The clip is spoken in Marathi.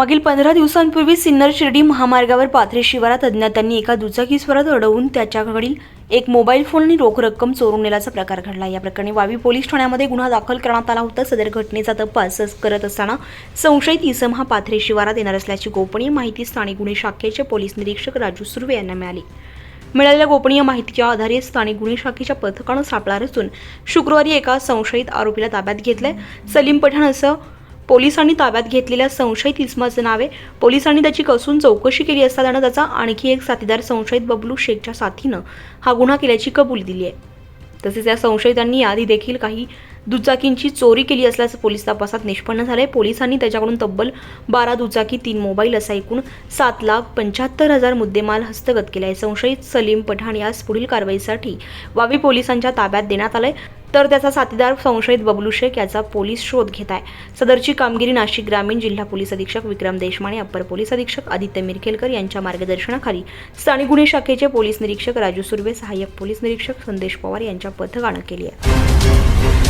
मागील पंधरा दिवसांपूर्वी सिन्नर शिर्डी महामार्गावर पाथरे शिवारात अज्ञातांनी एका दुचाकीस्वरात अडवून त्याच्याकडील एक मोबाईल फोन आणि रोख रक्कम चोरून नेल्याचा प्रकार घडला. या प्रकरणी वावी पोलीस ठाण्यामध्ये गुन्हा दाखल करण्यात आला होता. सदर घटनेचा तपास करत असताना संशयित इसम हा पाथरे शिवारात येणार असल्याची गोपनीय माहिती स्थानिक गुन्हे शाखेचे पोलीस निरीक्षक राजू सुर्वे यांना मिळाली. मिळालेल्या गोपनीय माहितीच्या आधारे स्थानिक गुन्हे शाखेच्या पथकानं सापळा रचून शुक्रवारी एका संशयित आरोपीला ताब्यात घेतलंय. सलीम पठाण असं पोलिसांनी ताब्यात घेतलेल्या संशयित इस्माचं नाव आहे. पोलिसांनी त्याची कसून चौकशी केली असता त्यानं त्याचा आणखी एक साथीदार संशयित बबलू शेखच्या साथीनं हा गुन्हा केल्याची कबुली दिली आहे. तसेच या संशयितांनी यादी देखील काही दुचाकींची चोरी केली असल्याचं पोलीस तपासात निष्पन्न झालंय. पोलिसांनी त्याच्याकडून तब्बल बारा दुचाकी तीन मोबाईल असा एकूण सात लाख पंच्याहत्तर हजार मुद्देमाल हस्तगत केला आहे संशयित सलीम पठाण यास पुढील कारवाईसाठी वावी पोलिसांच्या ताब्यात देण्यात आलंय. तर त्याचा साथीदार संशयित बबलू शेख याचा पोलीस शोध घेत आहे सदरची कामगिरी नाशिक ग्रामीण जिल्हा पोलीस अधीक्षक विक्रम देशमाने अप्पर पोलीस अधीक्षक आदित्य मिरखेलकर यांच्या मार्गदर्शनाखाली स्थानिक गुन्हे शाखेचे पोलीस निरीक्षक राजू सुर्वे सहाय्यक पोलीस निरीक्षक संदेश पवार यांच्या पथकानं केली आहे.